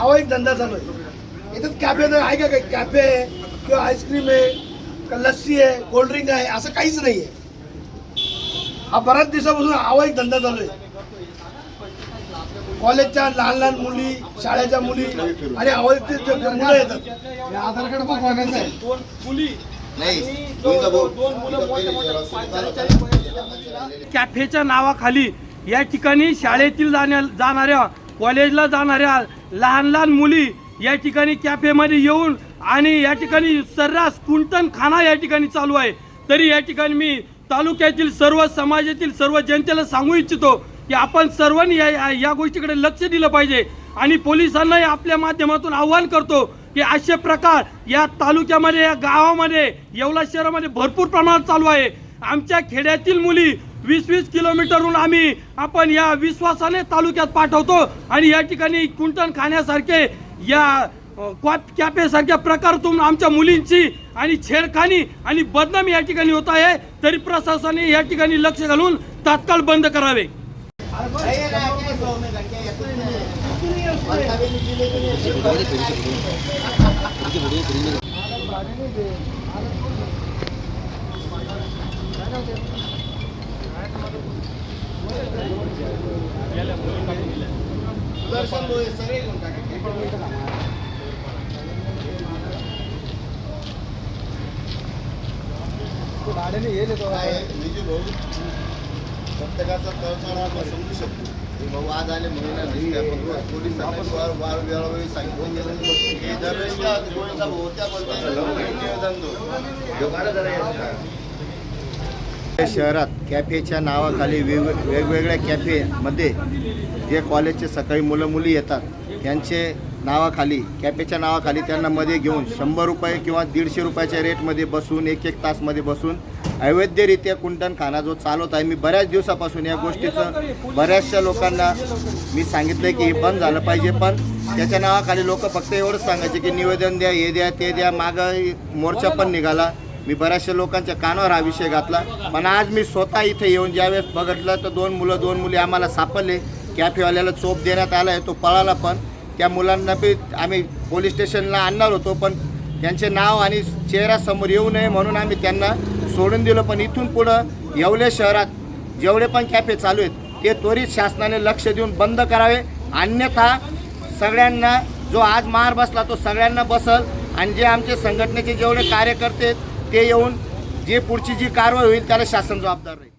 अवैध धंदा चालू आहे. इथं कॅफे तर आहे का काही? कॅफे आहे किंवा आईस्क्रीम आहे का लस्सी आहे कोल्ड्रिंक आहे असं काहीच नाही आहे हा बऱ्याच दिवसापासून अवैध धंदा चालू आहे. कॉलेजच्या लहान लहान मुली शाळेच्या मुली आणि अवैध ते- ते- ते मुलं येतात. आधार कार्ड पण कोणाचं आहे? दोन मुली. कॅफेच्या नावाखाली या ठिकाणी शाळेतील जाण्या जाणाऱ्या कॉलेजला जाणाऱ्या लहान लहान मुली या ठिकाणी कॅफेमध्ये येऊन आणि या ठिकाणी सर्रास कुंटन खाना या ठिकाणी चालू आहे. तरी या ठिकाणी मी तालुक्यातील सर्व समाजातील सर्व जनतेला सांगू इच्छितो की आपण सर्वांनी या या- गोष्टीकडे लक्ष दिलं पाहिजे. आणि पोलिसांनाही आपल्या माध्यमातून आव्हान करतो की असे प्रकार या तालुक्यामध्ये या गावामध्ये येवला शहरामध्ये भरपूर प्रमाणात चालू आहे. आमच्या खेड्यातील मुली वीस वीस किलोमीटरहून आम्ही आपण या विश्वासाने तालुक्यात पाठवतो आणि या ठिकाणी कुंटण खाण्यासारखे या कॅफे सारख्या प्रकारातून आमच्या मुलींची आणि छेडखानी आणि बदनामी या ठिकाणी होत आहे तरी प्रशासनाने या ठिकाणी लक्ष घालून तात्काळ बंद करावे. सुदर्शन सगळे टाका. काय आहे, विजू भाऊ प्रत्येकाचा तळमळ आपण समजू शकतो. हे भाऊ आज आले म्हणून नाही आपण रोज पोलिसांना वार वार वेळोवेळी सांगितलं. गेलं हे दरवेळेस काय होतं, गोविंदा भाऊ त्या बोलतात निवेदन दो शहरात कॅफेच्या नावाखाली वेग वेगवेगळ्या कॅफेमध्ये जे कॉलेजचे सकाळी मुलं मुली येतात त्यांचे नावाखाली कॅफेच्या नावाखाली त्यांना मध्ये घेऊन शंभर रुपये किंवा दीडशे रुपयाच्या रेटमध्ये बसून एक एक तासमध्ये बसून अवैधरित्या कुंटणखाना जो चालवत आहे. मी बऱ्याच दिवसापासून या गोष्टीचं बऱ्याचशा लोकांना मी सांगितलं की हे बंद झालं पाहिजे पण त्याच्या नावाखाली लोक फक्त एवढंच सांगायचे की निवेदन द्या हे द्या ते द्या मागं मोर्चा पण निघाला. मी बऱ्याचशा लोकांच्या कानावर हा विषय घातला. पण आज मी स्वतः इथे येऊन ज्यावेळेस बघितलं तर दोन मुलं दोन मुली आम्हाला सापडले. कॅफेवाल्याला चोप देण्यात आला आहे तो पळाला पण. त्या मुलांना बी आम्ही पोलीस स्टेशनला आणणार होतो पण त्यांचे नाव आणि चेहरा समोर येऊ नये म्हणून आम्ही त्यांना सोडून दिलं. पण इथून पुढं येवले शहरात जेवढे पण कॅफे चालू आहेत ते त्वरित शासनाने लक्ष देऊन बंद करावे. अन्यथा सगळ्यांना जो आज मार बसला तो सगळ्यांना बसल. आणि जे आमचे संघटनेचे जेवढे कार्यकर्ते आहेत ते येऊन जे पुढची जी कारवाई होईल त्याला शासन जबाबदार राहील.